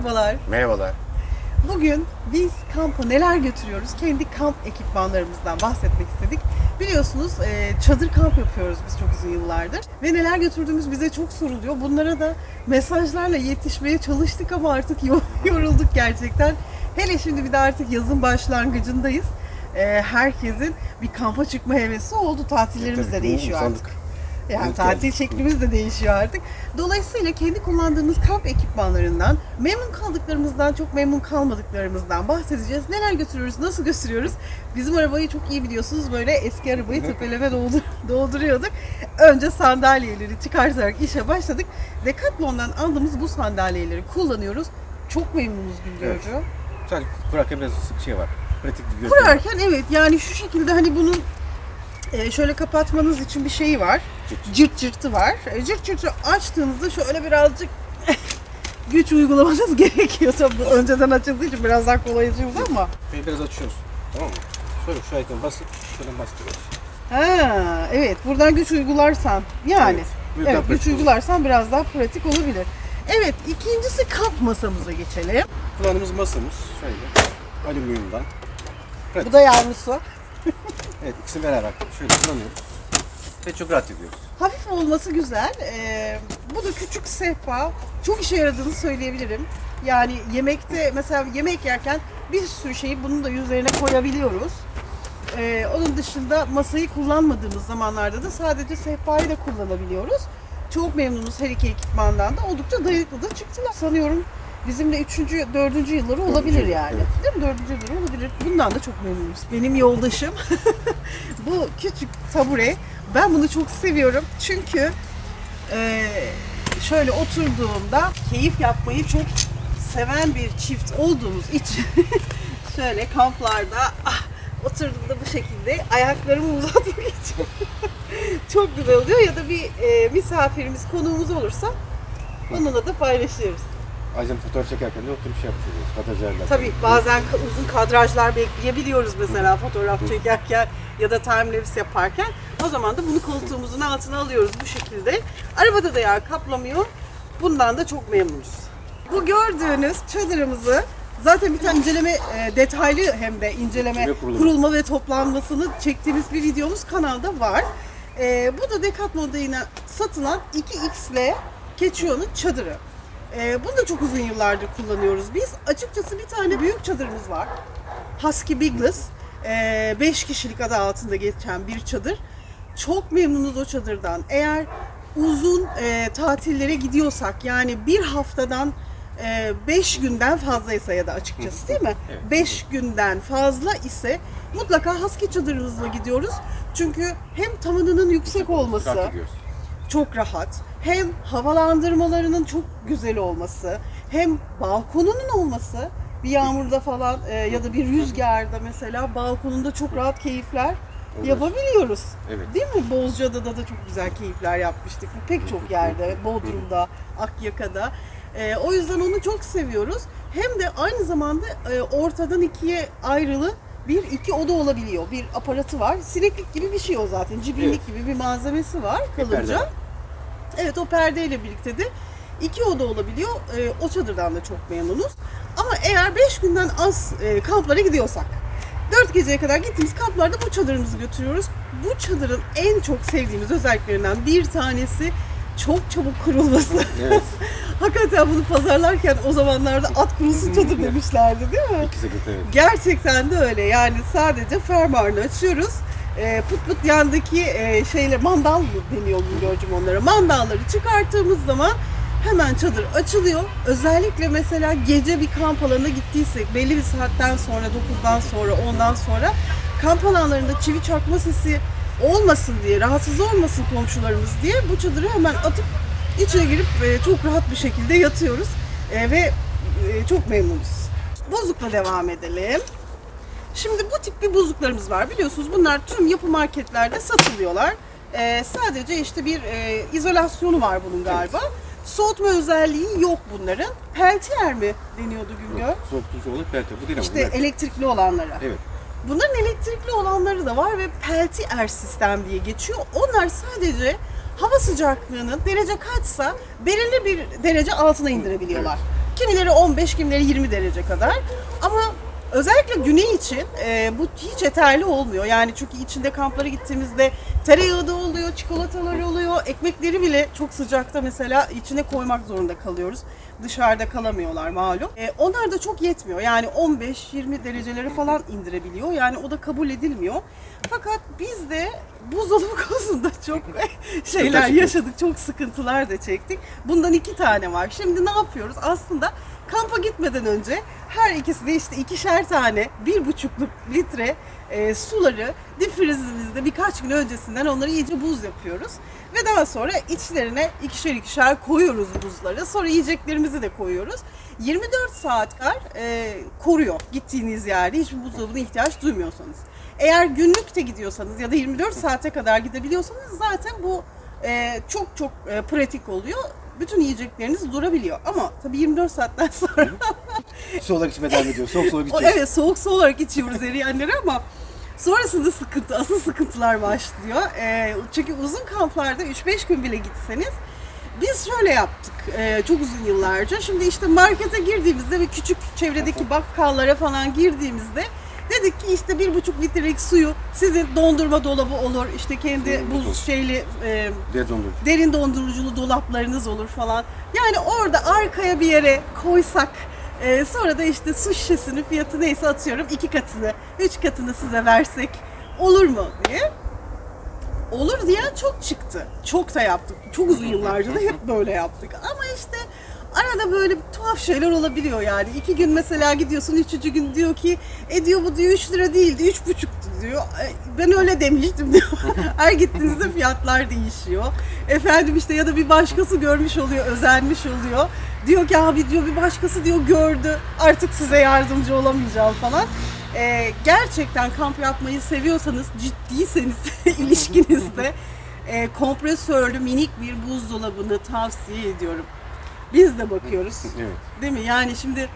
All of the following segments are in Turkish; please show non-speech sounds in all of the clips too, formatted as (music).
Merhabalar. Merhabalar. Bugün biz kampa neler götürüyoruz? Kendi kamp ekipmanlarımızdan bahsetmek istedik. Biliyorsunuz e, çadır kamp yapıyoruz biz çok uzun yıllardır. Ve neler götürdüğümüz bize çok soruluyor. Bunlara da mesajlarla yetişmeye çalıştık ama artık yo- (laughs) yorulduk gerçekten. Hele şimdi bir de artık yazın başlangıcındayız. E, herkesin bir kampa çıkma hevesi oldu. Tatillerimiz de Tabii, değişiyor artık. Yani Evet, tatil geldik. şeklimiz de değişiyor artık. Dolayısıyla kendi kullandığımız kamp ekipmanlarından, memnun kaldıklarımızdan, çok memnun kalmadıklarımızdan bahsedeceğiz. Neler götürüyoruz, nasıl götürüyoruz? Bizim arabayı çok iyi biliyorsunuz. Böyle eski arabayı tepeleme doldur, (laughs) dolduruyorduk. Önce sandalyeleri çıkartarak işe başladık. Decathlon'dan aldığımız bu sandalyeleri kullanıyoruz. Çok memnunuz Güngörcü. Evet. Sadece kurarken biraz şey var. Pratik bir. Kurarken evet yani şu şekilde hani bunun e, şöyle kapatmanız için bir şeyi var. Cırt cırt. Cırt cırtı var. E, Cırt cırtı açtığınızda şöyle birazcık (laughs) güç uygulamanız (laughs) gerekiyor. Tabii önceden açıldığı için biraz daha kolay açıldı ama. Ve biraz açıyoruz. Tamam mı? Şöyle şu ayaktan basıp şuradan bastırıyoruz. Ha, evet buradan güç uygularsan yani. Evet, Evet, güç uygularsan biraz daha pratik olabilir. Evet ikincisi kamp masamıza geçelim. Kullandığımız masamız şöyle alüminyumdan. Bu da yavrusu. (laughs) Evet ikisini beraber şöyle kullanıyoruz. Ve çok rahat ediyoruz. Hafif olması güzel. Ee, bu da küçük sehpa. Çok işe yaradığını söyleyebilirim. Yani yemekte mesela yemek yerken bir sürü şeyi bunun da üzerine koyabiliyoruz. Ee, onun dışında masayı kullanmadığımız zamanlarda da sadece sehpayı da kullanabiliyoruz. Çok memnunuz her iki ekipmandan da. Oldukça dayanıklı da çıktılar. Sanıyorum bizimle üçüncü, dördüncü yılları olabilir yani. evet. Değil mi? Dördüncü yılları olabilir. Bundan da çok memnunuz. Benim yoldaşım (laughs) bu küçük tabure. Ben bunu çok seviyorum. Çünkü e, şöyle oturduğumda keyif yapmayı çok seven bir çift olduğumuz için (laughs) şöyle kamplarda ah, oturduğumda bu şekilde ayaklarımı uzatmak (laughs) için çok güzel oluyor ya da bir e, misafirimiz konuğumuz olursa onunla da paylaşıyoruz. Ayrıca fotoğraf çekerken de oturup şey yapıyoruz. Fotoğraflarla. Tabii bazen ka- uzun kadrajlar bekleyebiliyoruz mesela fotoğraf çekerken ya da timelapse yaparken. O zaman da bunu koltuğumuzun altına alıyoruz bu şekilde. Arabada da yer kaplamıyor. Bundan da çok memnunuz. Bu gördüğünüz çadırımızı zaten bir tane inceleme e, detaylı hem de inceleme kurulma ve toplanmasını çektiğimiz bir videomuz kanalda var. E, bu da Decathlon'da yine satılan 2XL Keçio'nun çadırı. Ee, bunu da çok uzun yıllardır kullanıyoruz biz. Açıkçası bir tane büyük çadırımız var. Husky Bigless. 5 kişilik adı altında geçen bir çadır. Çok memnunuz o çadırdan. Eğer uzun e, tatillere gidiyorsak yani bir haftadan 5 günden fazlaysa ya da açıkçası değil mi? Evet. 5 günden fazla ise mutlaka Husky çadırımızla gidiyoruz. Çünkü hem tavanının yüksek olması, çok rahat. Hem havalandırmalarının çok güzel olması, hem balkonunun olması. Bir yağmurda falan e, ya da bir rüzgarda mesela balkonunda çok rahat keyifler Olur. yapabiliyoruz. Evet. Değil mi? Bozcaada'da da çok güzel keyifler yapmıştık. Pek çok yerde, Bodrum'da, Akyaka'da. E, o yüzden onu çok seviyoruz. Hem de aynı zamanda e, ortadan ikiye ayrılı bir iki oda olabiliyor. Bir aparatı var. Sineklik gibi bir şey o zaten. Cibinlik Evet. gibi bir malzemesi var Bir perde kalınca. var. Evet o perdeyle birlikte de iki oda olabiliyor. Ee, o çadırdan da çok memnunuz. Ama eğer 5 günden az e, kamplara gidiyorsak 4 geceye kadar gittiğimiz kamplarda bu çadırımızı götürüyoruz. Bu çadırın en çok sevdiğimiz özelliklerinden bir tanesi çok çabuk kurulması. Evet. (laughs) Hakikaten bunu pazarlarken o zamanlarda at kurusu çadır demişlerdi değil mi? İkisi evet. Gerçekten de öyle. Yani sadece fermuarını açıyoruz. E, pıt pıt yandaki e, şeyle mandal deniyor Güngörcüm onlara. Mandalları çıkarttığımız zaman hemen çadır açılıyor. Özellikle mesela gece bir kamp alanına gittiysek belli bir saatten sonra 9'dan sonra 10'dan sonra kamp alanlarında çivi çakma sesi olmasın diye, rahatsız olmasın komşularımız diye bu çadırı hemen atıp içine girip e, çok rahat bir şekilde yatıyoruz E, ve e, çok memnunuz. Bozukla devam edelim. Şimdi bu tip bir buzluklarımız var. Biliyorsunuz bunlar tüm yapı marketlerde satılıyorlar. Ee, sadece işte bir e, izolasyonu var bunun galiba. Soğutma özelliği yok bunların. Peltier mi deniyordu Güngör? Soğutucu olup belki bu değil ama. İşte bu belki. elektrikli olanlara. Evet. Bunların elektrikli olanları da var ve peltier sistem diye geçiyor. Onlar sadece hava sıcaklığının derece kaçsa belirli bir derece altına indirebiliyorlar. Kimileri 15, kimileri 20 derece kadar. Ama özellikle güney için e, bu hiç yeterli olmuyor. Yani çünkü içinde kamplara gittiğimizde tereyağı da oluyor, çikolatalar oluyor, ekmekleri bile çok sıcakta mesela içine koymak zorunda kalıyoruz. Dışarıda kalamıyorlar malum. E, onlar da çok yetmiyor. Yani 15-20 dereceleri falan indirebiliyor. Yani o da kabul edilmiyor. Fakat biz de buzdolabı (laughs) konusunda çok (laughs) şeyler yaşadık. Çok sıkıntılar da çektik. Bundan iki tane var. Şimdi ne yapıyoruz? Aslında kampa gitmeden önce her ikisi de işte ikişer tane bir buçukluk litre e, suları difrizimizde birkaç gün öncesinden onları iyice buz yapıyoruz. Ve daha sonra içlerine ikişer ikişer koyuyoruz buzları. Sonra yiyeceklerimizi de koyuyoruz. 24 saat kar e, koruyor gittiğiniz yerde hiçbir buzdolabına ihtiyaç duymuyorsanız. Eğer günlük de gidiyorsanız ya da 24 saate kadar gidebiliyorsanız zaten bu e, çok çok e, pratik oluyor. Bütün yiyecekleriniz durabiliyor. Ama tabii 24 saatten sonra Su olarak içmeye devam ediyor. Soğuk soğuk o, içiyoruz. evet soğuk su olarak içiyoruz eriyenleri ama sonrasında sıkıntı, asıl sıkıntılar başlıyor. Ee, çünkü uzun kamplarda 3-5 gün bile gitseniz biz şöyle yaptık e, çok uzun yıllarca. Şimdi işte markete girdiğimizde ve küçük çevredeki bakkallara falan girdiğimizde dedik ki işte bir buçuk litrelik suyu sizin dondurma dolabı olur, işte kendi Hmm, buz şeyli e, Diye dondurucu. derin donduruculu dolaplarınız olur falan. Yani orada arkaya bir yere koysak e, sonra da işte su şişesinin fiyatı neyse atıyorum iki katını, üç katını size versek olur mu diye. Olur diyen çok çıktı. Çok da yaptık. Çok uzun yıllarca da hep böyle yaptık. Ama işte arada böyle tuhaf şeyler olabiliyor yani. İki gün mesela gidiyorsun, üçüncü gün diyor ki e diyor bu diyor 3 lira değildi, üç buçuktu diyor. "E, Ben öyle demiştim diyor. (laughs) Her gittiğinizde fiyatlar değişiyor. Efendim işte ya da bir başkası görmüş oluyor, özenmiş oluyor. Diyor ki abi diyor bir başkası diyor gördü artık size yardımcı olamayacağım falan. Ee, gerçekten kamp yapmayı seviyorsanız, ciddiyseniz (laughs) ilişkinizde e, kompresörlü minik bir buzdolabını tavsiye ediyorum. Biz de bakıyoruz. (laughs) Evet. Değil mi? Yani şimdi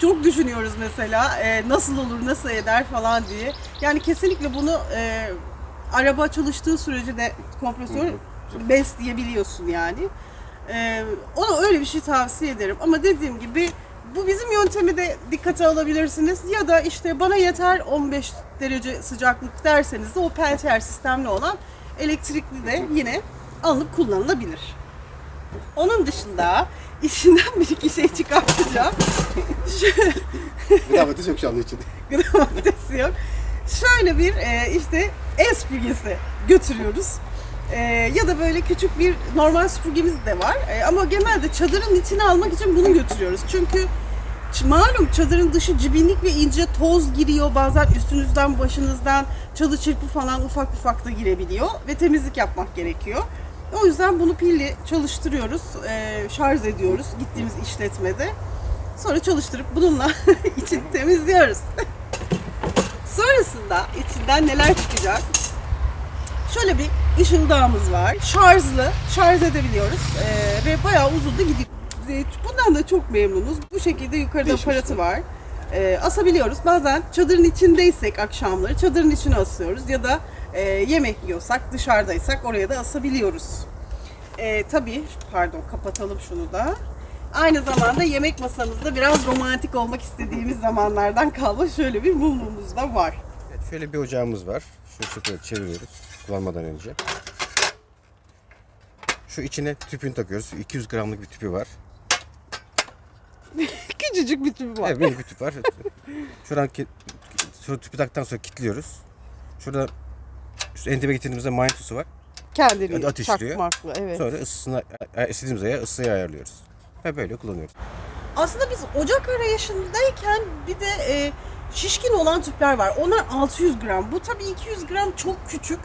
çok düşünüyoruz mesela e, nasıl olur, nasıl eder falan diye. Yani kesinlikle bunu e, araba çalıştığı sürece de kompresör besleyebiliyorsun yani. E, ona öyle bir şey tavsiye ederim. Ama dediğim gibi bu bizim yöntemi de dikkate alabilirsiniz. Ya da işte bana yeter 15 derece sıcaklık derseniz de o peltier sistemli olan elektrikli de yine alınıp kullanılabilir. Onun dışında içinden bir iki şey çıkartacağım. Gıda maddesi yok şu anda içinde. (laughs) Gıda maddesi yok. Şöyle bir e, işte el süpürgesi götürüyoruz. E, ya da böyle küçük bir normal süpürgemiz de var. E, ama genelde çadırın içine almak için bunu götürüyoruz. Çünkü malum çadırın dışı cibinlik ve ince toz giriyor. Bazen üstünüzden, başınızdan çalı çırpı falan ufak ufak da girebiliyor. Ve temizlik yapmak gerekiyor. O yüzden bunu pilli çalıştırıyoruz, e, şarj ediyoruz gittiğimiz işletmede. Sonra çalıştırıp bununla (laughs) için temizliyoruz. (laughs) Sonrasında içinden neler çıkacak? Şöyle bir ışıldağımız var. Şarjlı, şarj edebiliyoruz Ee, ve bayağı uzun da gidiyor. Ee, Bundan da çok memnunuz. Bu şekilde yukarıda Değişmiş aparatı var. Ee, asabiliyoruz. Bazen çadırın içindeysek akşamları çadırın içine asıyoruz ya da e, yemek yiyorsak dışarıdaysak oraya da asabiliyoruz. Ee, tabii pardon kapatalım şunu da. Aynı zamanda yemek masamızda biraz romantik olmak istediğimiz zamanlardan kalma şöyle bir mumumuz da var. Evet, şöyle bir ocağımız var. Şu şekilde çeviriyoruz kullanmadan önce. Şu içine tüpünü takıyoruz. 200 gramlık bir tüpü var. (laughs) Küçücük bir tüpü var. Evet, bir tüp var. Şuradan ki, şu tüpü taktıktan sonra kilitliyoruz. Şurada şu entebe getirdiğimizde manyetusu var. Kendini Hadi ateşliyor. çakmaklı. Evet. Sonra ısısına, e, istediğimiz aya ısıyı ayarlıyoruz. Ve böyle kullanıyoruz. Aslında biz Ocak arayışındayken bir de e, şişkin olan tüpler var. Onlar 600 gram. Bu tabii 200 gram çok küçük.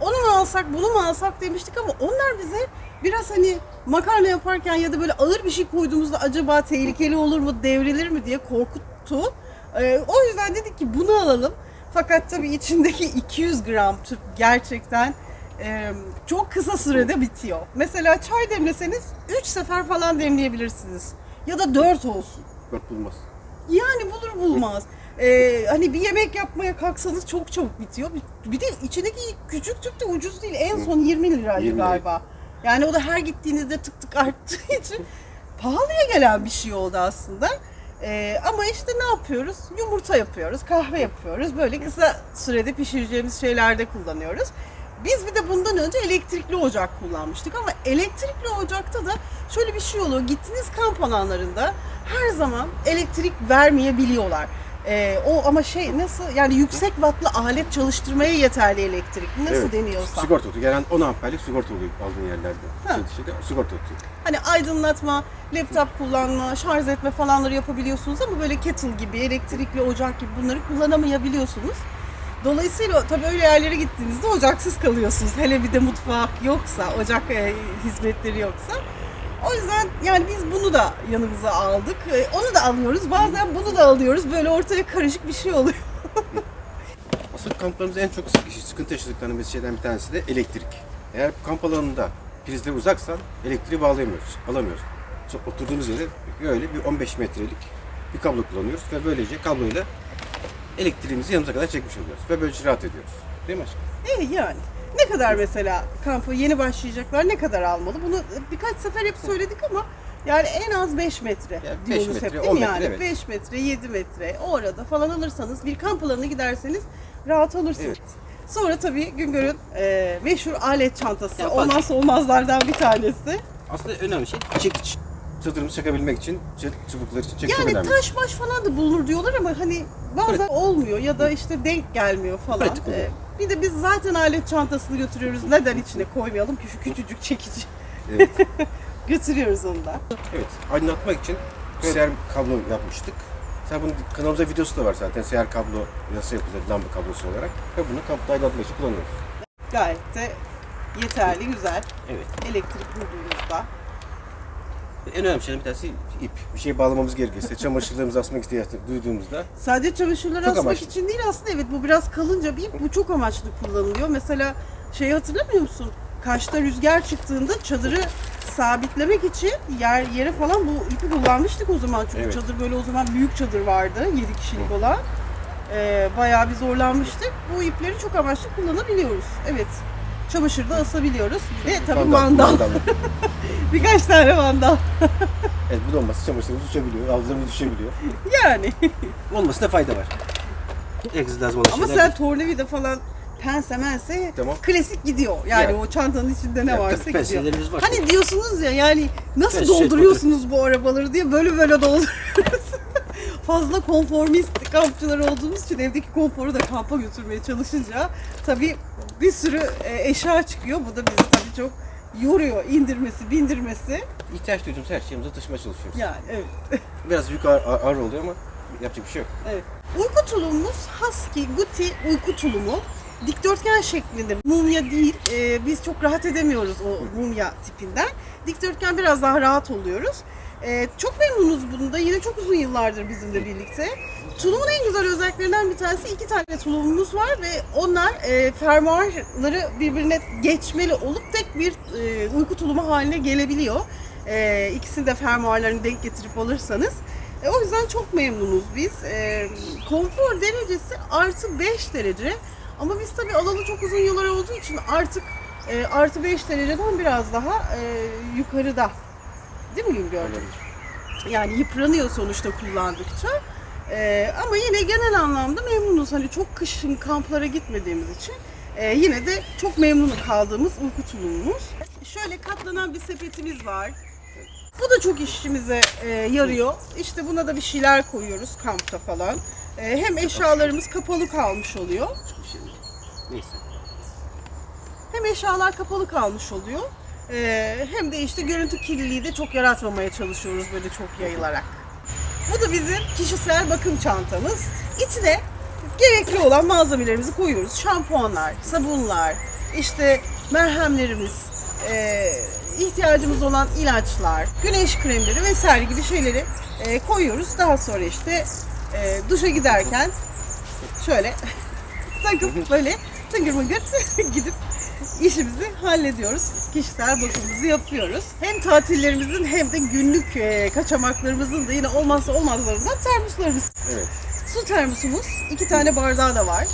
Onu mu alsak, bunu mu alsak demiştik ama onlar bize biraz hani makarna yaparken ya da böyle ağır bir şey koyduğumuzda acaba tehlikeli olur mu, devrilir mi diye korkuttu. E, o yüzden dedik ki bunu alalım. Fakat tabii içindeki 200 gram tüp gerçekten e, çok kısa sürede bitiyor. Mesela çay demleseniz 3 sefer falan demleyebilirsiniz. Ya da 4 olsun. Dört bulmaz. Yani bulur bulmaz. Ee, hani bir yemek yapmaya kalksanız çok çabuk bitiyor. Bir- Bir de içindeki küçük tüp de ucuz değil. En son 20 liraydı 20 lira. galiba. Yani o da her gittiğinizde tık tık arttığı için (laughs) pahalıya gelen bir şey oldu aslında. Ee, ama işte ne yapıyoruz? Yumurta yapıyoruz, kahve yapıyoruz. Böyle kısa sürede pişireceğimiz şeylerde kullanıyoruz. Biz bir de bundan önce elektrikli ocak kullanmıştık ama elektrikli ocakta da şöyle bir şey oluyor. Gittiğiniz kamp alanlarında her zaman elektrik vermeyebiliyorlar. Ee, o ama şey nasıl yani yüksek wattlı alet çalıştırmaya yeterli elektrik. Nasıl Evet. deniyorsa. Sigorta tutuyor. Genelde 10 amperlik sigorta oluyor aldığın yerlerde. Ha. Şey dışında sigorta tutuyor. Hani aydınlatma, laptop kullanma, şarj etme falanları yapabiliyorsunuz ama böyle kettle gibi, elektrikli ocak gibi bunları kullanamayabiliyorsunuz. Dolayısıyla tabii öyle yerlere gittiğinizde ocaksız kalıyorsunuz. Hele bir de mutfak yoksa, ocak e, hizmetleri yoksa. O yüzden yani biz bunu da yanımıza aldık. E, Onu da alıyoruz. Bazen bunu da alıyoruz. Böyle ortaya karışık bir şey oluyor. (laughs) Asıl kamplarımızda en çok sık- sıkıntı yaşadıklarımız şeyden bir tanesi de elektrik. Eğer kamp alanında prizleri uzaksan elektriği bağlayamıyoruz, alamıyoruz. So- Oturduğumuz yere böyle bir 15 metrelik bir kablo kullanıyoruz ve böylece kabloyla elektriğimizi yanımıza kadar çekmiş oluyoruz ve böylece rahat ediyoruz. Değil mi aşkım? E yani ne kadar mesela kampa yeni başlayacaklar ne kadar almalı? Bunu birkaç sefer hep söyledik ama yani en az 5 metre Yani diyoruz metre, hep değil 10 mi metre, yani? evet. 5 metre, 7 metre o arada falan alırsanız bir kamp alanına giderseniz rahat alırsınız. Evet. Sonra tabii Güngör'ün e, meşhur alet çantası Ya bak- olmazsa olmazlardan bir tanesi. Aslında önemli şey çekiç. Çadırımızı çakabilmek için, çubukları için çekiç Yani önemli. taş baş falan da bulunur diyorlar ama hani bazen Pratik. olmuyor ya da işte denk gelmiyor falan. Pratik oluyor. E, bir de biz zaten alet çantasını götürüyoruz. Neden içine koymayalım ki şu küçücük çekici Evet. (laughs) götürüyoruz onu da. evet. Aydınlatmak için seyyar kablo yapmıştık. Sen bunun kanalımızda videosu da var zaten. Seyyar kablo nasıl yapılır lamba kablosu olarak. Ve bunu kampta aydınlatmak için kullanıyoruz. Gayet de yeterli, güzel. Evet. Elektrik bulduğunuzda. En önemli şeylerden bir tanesi ip. Bir şey bağlamamız gerekirse, çamaşırlarımızı asmak ihtiyaç duyduğumuzda Sadece çamaşırları Çok asmak amaçlı. için değil aslında evet bu biraz kalınca bir ip bu çok amaçlı kullanılıyor. Mesela şeyi hatırlamıyor musun? Kaşta rüzgar çıktığında çadırı sabitlemek için yer yere falan bu ipi kullanmıştık o zaman. Çünkü Evet. çadır böyle o zaman büyük çadır vardı 7 kişilik olan. Ee, bayağı bir zorlanmıştık. Bu ipleri çok amaçlı kullanabiliyoruz. Evet. Çamaşır da asabiliyoruz. Ve tabii mandal. (laughs) Birkaç tane mandal. evet bu da olmazsa çamaşırımız düşebiliyor, havlularımız düşebiliyor. Yani. Olmasına fayda var. Lazım olan Ama şeyler sen tornavida falan pense mense Tamam. klasik gidiyor. Yani Yani. o çantanın içinde ne Ya, varsa tabii gidiyor. penselerimiz var. Hani diyorsunuz ya yani nasıl Pense, şey, dolduruyorsunuz bu arabaları diye böyle böyle dolduruyoruz. (laughs) Fazla konformist kampçılar olduğumuz için evdeki konforu da kampa götürmeye çalışınca tabii bir sürü e, eşya çıkıyor. Bu da bizi tabii çok yoruyor. indirmesi, bindirmesi. İhtiyaç duyduğumuz her şeyimizi taşımaya çalışıyoruz. Yani evet. (laughs) Biraz yük ağır, ağır- ağır oluyor ama yapacak bir şey yok. Evet. Uyku tulumumuz Husky Guti uyku tulumu. Dikdörtgen şeklinde mumya değil. Ee, biz çok rahat edemiyoruz o mumya tipinden. Dikdörtgen biraz daha rahat oluyoruz. Ee, çok memnunuz bunda. Yine çok uzun yıllardır bizimle birlikte. Tulumun en güzel özelliklerinden bir tanesi iki tane tulumumuz var ve onlar e, fermuarları birbirine geçmeli olup tek bir e, uyku tulumu haline gelebiliyor. E, ikisini de fermuarlarını denk getirip alırsanız. E, o yüzden çok memnunuz biz. E, konfor derecesi artı 5 derece. Ama biz tabii alalı çok uzun yıllar olduğu için artık e, artı 5 dereceden biraz daha e, yukarıda. Değil mi Güngör? Yani yıpranıyor sonuçta kullandıkça. E, ama yine genel anlamda memnunuz. Hani çok kışın kamplara gitmediğimiz için e, yine de çok memnun kaldığımız uyku tulumumuz. Şöyle katlanan bir sepetimiz var. Bu da çok işimize e, yarıyor. İşte buna da bir şeyler koyuyoruz kampta falan. E, hem eşyalarımız kapalı kalmış oluyor. Şey. Neyse. Hem eşyalar kapalı kalmış oluyor. E, hem de işte görüntü kirliliği de çok yaratmamaya çalışıyoruz böyle çok yayılarak. Bu da bizim kişisel bakım çantamız. İçine gerekli olan malzemelerimizi koyuyoruz. Şampuanlar, sabunlar, işte merhemlerimiz, e, ihtiyacımız olan ilaçlar, güneş kremleri vesaire gibi şeyleri e, koyuyoruz. Daha sonra işte e, duşa giderken şöyle (laughs) takıp böyle tıngır mıngır (laughs) gidip işimizi hallediyoruz. Kişisel bakımımızı yapıyoruz. Hem tatillerimizin hem de günlük e, kaçamaklarımızın da yine olmazsa olmazlarından termoslarımız. Evet. Su termosumuz, iki tane bardağı da var.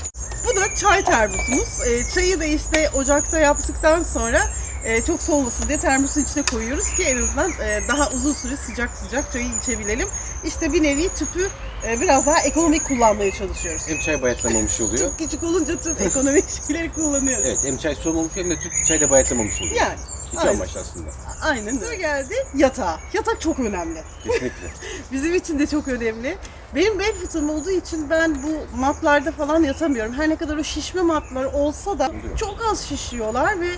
Bu da çay termosumuz. E, çayı da işte ocakta yaptıktan sonra e, çok soğumasın diye termosun içine koyuyoruz ki en azından daha uzun süre sıcak sıcak çayı içebilelim. İşte bir nevi tüpü e, biraz daha ekonomik kullanmaya çalışıyoruz. Hem çay bayatlamamış oluyor. Çok küçük olunca tüm ekonomik (laughs) şeyleri kullanıyoruz. Evet hem çay soğumamış hem de Türk çay da bayatlamamış oluyor. Yani İki aynen. amaçlı aslında. aynen öyle geldi. Yatağı. Yatak çok önemli. Kesinlikle. (laughs) Bizim için de çok önemli. Benim bel fıtığım olduğu için ben bu matlarda falan yatamıyorum. Her ne kadar o şişme matlar olsa da Oluyor. çok az şişiyorlar ve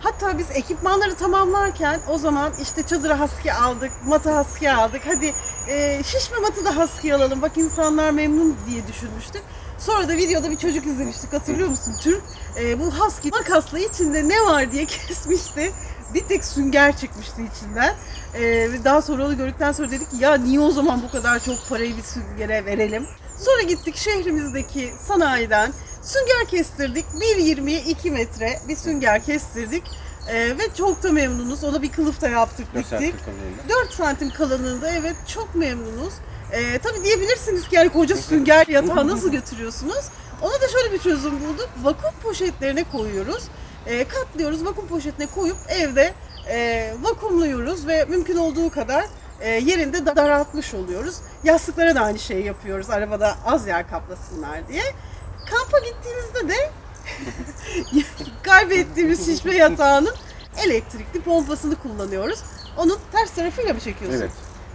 hatta biz ekipmanları tamamlarken o zaman işte çadıra husky aldık, mata husky aldık. Hadi e, şişme matı da husky alalım bak insanlar memnun diye düşünmüştük. Sonra da videoda bir çocuk izlemiştik hatırlıyor musun? Türk e, bu husky makasla içinde ne var diye (laughs) kesmişti. Bir tek sünger çıkmıştı içinden. Ve daha sonra onu gördükten sonra dedik ki ya niye o zaman bu kadar çok parayı bir süngere verelim. Sonra gittik şehrimizdeki sanayiden sünger kestirdik. 1.20'ye 2 metre bir sünger kestirdik. Ee, ve çok da memnunuz. Ona bir kılıf da yaptık kalınlığında. 4 santim kalınlığında evet çok memnunuz. Ee, tabii diyebilirsiniz ki yani koca sünger yatağı nasıl götürüyorsunuz? Ona da şöyle bir çözüm bulduk. Vakum poşetlerine koyuyoruz. Ee, katlıyoruz vakum poşetine koyup evde e, vakumluyoruz ve mümkün olduğu kadar e, yerinde da- daraltmış oluyoruz. Yastıklara da aynı şeyi yapıyoruz arabada az yer kaplasınlar diye. Kampa gittiğimizde de (laughs) kaybettiğimiz şişme yatağının elektrikli pompasını kullanıyoruz. Onun ters tarafıyla mı çekiyorsun? Evet.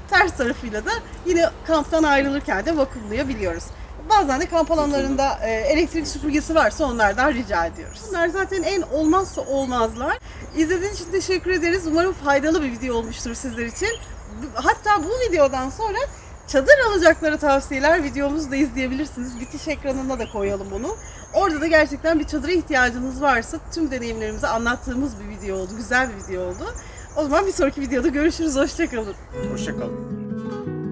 Ters tarafıyla da yine kamptan ayrılırken de vakumlayabiliyoruz. Bazen de kamp alanlarında e, elektrik süpürgesi varsa onlardan rica ediyoruz. Bunlar zaten en olmazsa olmazlar. İzlediğiniz için teşekkür ederiz. Umarım faydalı bir video olmuştur sizler için. Hatta bu videodan sonra çadır alacakları tavsiyeler videomuzu da izleyebilirsiniz. Bitiş ekranına da koyalım bunu. Orada da gerçekten bir çadıra ihtiyacınız varsa tüm deneyimlerimizi anlattığımız bir video oldu. Güzel bir video oldu. O zaman bir sonraki videoda görüşürüz. Hoşçakalın. Hoşçakalın.